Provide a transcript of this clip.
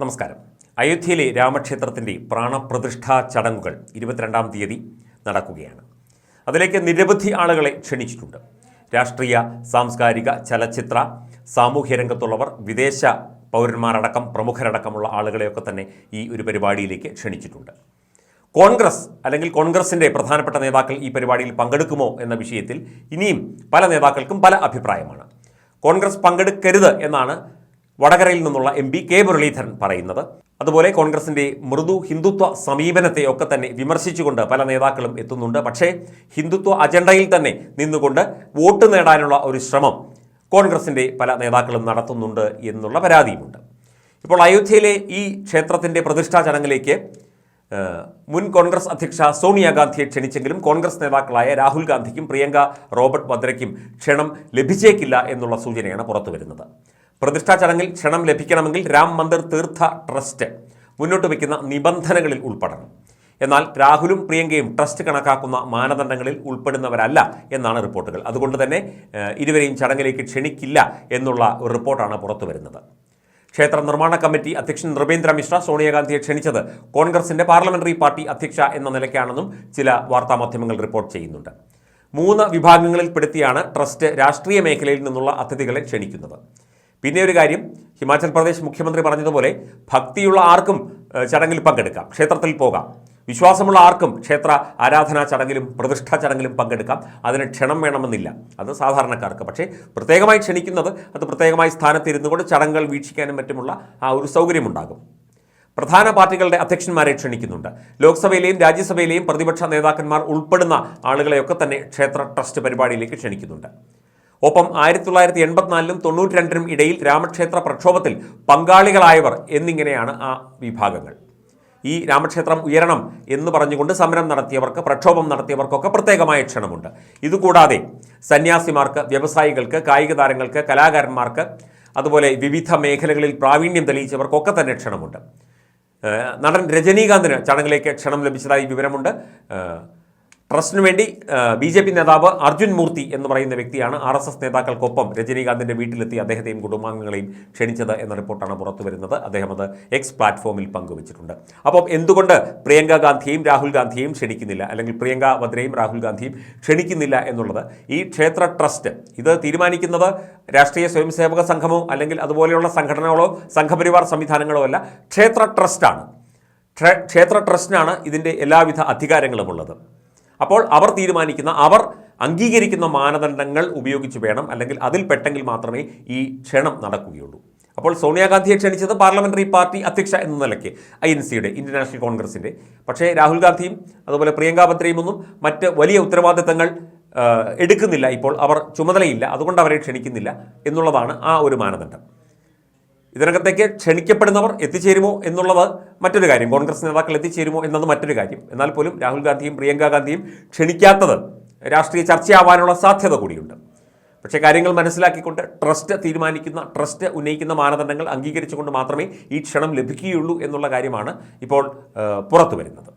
നമസ്കാരം. അയോധ്യയിലെ രാമക്ഷേത്രത്തിന്റെ പ്രാണപ്രതിഷ്ഠാ ചടങ്ങുകൾ ഇരുപത്തിരണ്ടാം തീയതി നടക്കുകയാണ്. അതിലേക്ക് നിരവധി ആളുകളെ ക്ഷണിച്ചിട്ടുണ്ട്. രാഷ്ട്രീയ സാംസ്കാരിക ചലച്ചിത്ര സാമൂഹ്യ രംഗത്തുള്ളവർ വിദേശ പൗരന്മാരടക്കം പ്രമുഖരടക്കമുള്ള ആളുകളെയൊക്കെ തന്നെ ഈ ഒരു പരിപാടിയിലേക്ക് ക്ഷണിച്ചിട്ടുണ്ട്. കോൺഗ്രസ് അല്ലെങ്കിൽ കോൺഗ്രസിന്റെ പ്രധാനപ്പെട്ട നേതാക്കൾ ഈ പരിപാടിയിൽ പങ്കെടുക്കുമോ എന്ന വിഷയത്തിൽ ഇനിയും പല നേതാക്കൾക്കും പല അഭിപ്രായമാണ്. കോൺഗ്രസ് പങ്കെടുക്കരുത് എന്നാണ് വടകരയിൽ നിന്നുള്ള എം പി കെ മുരളീധരൻ പറയുന്നത്. അതുപോലെ കോൺഗ്രസിന്റെ മൃദു ഹിന്ദുത്വ സമീപനത്തെ ഒക്കെ തന്നെ വിമർശിച്ചുകൊണ്ട് പല നേതാക്കളും എത്തുന്നുണ്ട്. പക്ഷേ ഹിന്ദുത്വ അജണ്ടയിൽ തന്നെ നിന്നുകൊണ്ട് വോട്ട് നേടാനുള്ള ഒരു ശ്രമം കോൺഗ്രസിന്റെ പല നേതാക്കളും നടത്തുന്നുണ്ട് എന്നുള്ള പരാതിയുമുണ്ട്. ഇപ്പോൾ അയോധ്യയിലെ ഈ ക്ഷേത്രത്തിന്റെ പ്രതിഷ്ഠാ ചടങ്ങിലേക്ക് മുൻ കോൺഗ്രസ് അധ്യക്ഷ സോണിയാഗാന്ധിയെ ക്ഷണിച്ചെങ്കിലും കോൺഗ്രസ് നേതാക്കളായ രാഹുൽ ഗാന്ധിക്കും പ്രിയങ്ക റോബർട്ട് വദ്രയ്ക്കും ക്ഷണം ലഭിച്ചേക്കില്ല എന്നുള്ള സൂചനയാണ് പുറത്തുവരുന്നത്. പ്രതിഷ്ഠാ ചടങ്ങിൽ ക്ഷണം ലഭിക്കണമെങ്കിൽ രാം മന്ദിർ തീർത്ഥ ട്രസ്റ്റ് മുന്നോട്ട് വയ്ക്കുന്ന നിബന്ധനകളിൽ ഉൾപ്പെടണം. എന്നാൽ രാഹുലും പ്രിയങ്കയും ട്രസ്റ്റ് കണക്കാക്കുന്ന മാനദണ്ഡങ്ങളിൽ ഉൾപ്പെടുന്നവരല്ല എന്നാണ് റിപ്പോർട്ടുകൾ. അതുകൊണ്ട് തന്നെ ഇരുവരെയും ചടങ്ങിലേക്ക് ക്ഷണിക്കില്ല എന്നുള്ള ഒരു റിപ്പോർട്ടാണ് പുറത്തു വരുന്നത്. ക്ഷേത്ര നിർമ്മാണ കമ്മിറ്റി അധ്യക്ഷൻ നൃപേന്ദ്ര മിശ്ര സോണിയാഗാന്ധിയെ ക്ഷണിച്ചത് കോൺഗ്രസിന്റെ പാർലമെന്ററി പാർട്ടി അധ്യക്ഷ എന്ന നിലയ്ക്കാണെന്നും ചില വാർത്താമാധ്യമങ്ങൾ റിപ്പോർട്ട് ചെയ്യുന്നുണ്ട്. മൂന്ന് വിഭാഗങ്ങളിൽപ്പെടുത്തിയാണ് ട്രസ്റ്റ് രാഷ്ട്രീയ മേഖലയിൽ നിന്നുള്ള അതിഥികളെ ക്ഷണിക്കുന്നത്. പിന്നെ ഒരു കാര്യം ഹിമാചൽ പ്രദേശ് മുഖ്യമന്ത്രി പറഞ്ഞതുപോലെ ഭക്തിയുള്ള ആർക്കും ചടങ്ങിൽ പങ്കെടുക്കാം ക്ഷേത്രത്തിൽ പോകാം. വിശ്വാസമുള്ള ആർക്കും ക്ഷേത്ര ആരാധനാ ചടങ്ങിലും പ്രതിഷ്ഠാ ചടങ്ങിലും പങ്കെടുക്കാം. അതിന് ക്ഷണം വേണമെന്നില്ല. അത് സാധാരണക്കാർക്ക്. പക്ഷേ പ്രത്യേകമായി ക്ഷണിക്കുന്നത് അത് പ്രത്യേകമായി സ്ഥാനത്തിരുന്നു കൊണ്ട് ചടങ്ങുകൾ വീക്ഷിക്കാനും മറ്റുമുള്ള ആ ഒരു സൗകര്യമുണ്ടാകും. പ്രധാന പാർട്ടികളുടെ അധ്യക്ഷന്മാരെ ക്ഷണിക്കുന്നുണ്ട്. ലോക്സഭയിലെയും രാജ്യസഭയിലെയും പ്രതിപക്ഷ നേതാക്കന്മാർ ഉൾപ്പെടുന്ന ആളുകളെയൊക്കെ തന്നെ ക്ഷേത്ര ട്രസ്റ്റ് പരിപാടിയിലേക്ക് ക്ഷണിക്കുന്നുണ്ട്. ഒപ്പം ആയിരത്തി തൊള്ളായിരത്തി എൺപത്തിനാലിലും തൊണ്ണൂറ്റി രണ്ടിനും ഇടയിൽ രാമക്ഷേത്ര പ്രക്ഷോഭത്തിൽ പങ്കാളികളായവർ എന്നിങ്ങനെയാണ് ആ വിഭാഗങ്ങൾ. ഈ രാമക്ഷേത്രം ഉയരണം എന്ന് പറഞ്ഞുകൊണ്ട് സമരം നടത്തിയവർക്ക് പ്രക്ഷോഭം നടത്തിയവർക്കൊക്കെ പ്രത്യേകമായ ക്ഷണമുണ്ട്. ഇതുകൂടാതെ സന്യാസിമാർക്ക് വ്യവസായികൾക്ക് കായിക താരങ്ങൾക്ക് കലാകാരന്മാർക്ക് അതുപോലെ വിവിധ മേഖലകളിൽ പ്രാവീണ്യം തെളിയിച്ചവർക്കൊക്കെ തന്നെ ക്ഷണമുണ്ട്. നടൻ രജനീകാന്തിന് ചടങ്ങിലേക്ക് ക്ഷണം ലഭിച്ചതായി വിവരമുണ്ട്. ട്രസ്റ്റിനു വേണ്ടി ബി ജെ പി നേതാവ് അർജുൻ മൂർത്തി എന്ന് പറയുന്ന വ്യക്തിയാണ് ആർ എസ് എസ് നേതാക്കൾക്കൊപ്പം രജനീകാന്തിന്റെ വീട്ടിലെത്തി അദ്ദേഹത്തെയും കുടുംബാംഗങ്ങളെയും ക്ഷണിച്ചത് എന്ന റിപ്പോർട്ടാണ് പുറത്തു വരുന്നത്. അദ്ദേഹം അത് എക്സ് പ്ലാറ്റ്ഫോമിൽ പങ്കുവച്ചിട്ടുണ്ട്. അപ്പം എന്തുകൊണ്ട് പ്രിയങ്ക ഗാന്ധിയെയും രാഹുൽ ഗാന്ധിയെയും ക്ഷണിക്കുന്നില്ല? അല്ലെങ്കിൽ പ്രിയങ്ക വദ്രയും രാഹുൽ ഗാന്ധിയും ക്ഷണിക്കുന്നില്ല എന്നുള്ളത് ഈ ക്ഷേത്ര ട്രസ്റ്റ് ഇത് തീരുമാനിക്കുന്നത് രാഷ്ട്രീയ സ്വയംസേവക സംഘമോ അല്ലെങ്കിൽ അതുപോലെയുള്ള സംഘടനകളോ സംഘപരിവാർ സംവിധാനങ്ങളോ അല്ല. ക്ഷേത്ര ട്രസ്റ്റാണ്. ക്ഷേ- ക്ഷേത്ര ട്രസ്റ്റിനാണ് ഇതിന്റെ എല്ലാവിധ അധികാരങ്ങളും ഉള്ളത് അപ്പോൾ അവർ തീരുമാനിക്കുന്ന അവർ അംഗീകരിക്കുന്ന മാനദണ്ഡങ്ങൾ ഉപയോഗിച്ച് വേണം അല്ലെങ്കിൽ അതിൽ പെട്ടെങ്കിൽ മാത്രമേ ഈ ക്ഷണം നടക്കുകയുള്ളൂ. അപ്പോൾ സോണിയാഗാന്ധിയെ ക്ഷണിച്ചത് പാർലമെന്ററി പാർട്ടി അധ്യക്ഷ എന്ന നിലയ്ക്ക് ഐ എൻ സിയുടെ ഇന്ത്യൻ നാഷണൽ കോൺഗ്രസിന്റെ പക്ഷേ രാഹുൽ ഗാന്ധിയും അതുപോലെ പ്രിയങ്കാ ബദ്രയും ഒന്നും മറ്റ് വലിയ ഉത്തരവാദിത്തങ്ങൾ എടുക്കുന്നില്ല. ഇപ്പോൾ അവർ ചുമതലയില്ല. അതുകൊണ്ട് അവരെ ക്ഷണിക്കുന്നില്ല എന്നുള്ളതാണ് ആ ഒരു മാനദണ്ഡം. ഇതിനകത്തേക്ക് ക്ഷണിക്കപ്പെടുന്നവർ എത്തിച്ചേരുമോ എന്നുള്ളത് മറ്റൊരു കാര്യം. കോൺഗ്രസ് നേതാക്കൾ എത്തിച്ചേരുമോ എന്നത് മറ്റൊരു കാര്യം. എന്നാൽ പോലും രാഹുൽ ഗാന്ധിയും പ്രിയങ്ക ഗാന്ധിയും ക്ഷണിക്കാത്തത് രാഷ്ട്രീയ ചർച്ചയാവാനുള്ള സാധ്യത കൂടിയുണ്ട്. പക്ഷേ കാര്യങ്ങൾ മനസ്സിലാക്കിക്കൊണ്ട് ട്രസ്റ്റ് തീരുമാനിക്കുന്ന ട്രസ്റ്റ് ഉന്നയിക്കുന്ന മാനദണ്ഡങ്ങൾ അംഗീകരിച്ചുകൊണ്ട് മാത്രമേ ഈ ക്ഷണം ലഭിക്കുകയുള്ളൂ എന്നുള്ള കാര്യമാണ് ഇപ്പോൾ പുറത്തു വരുന്നത്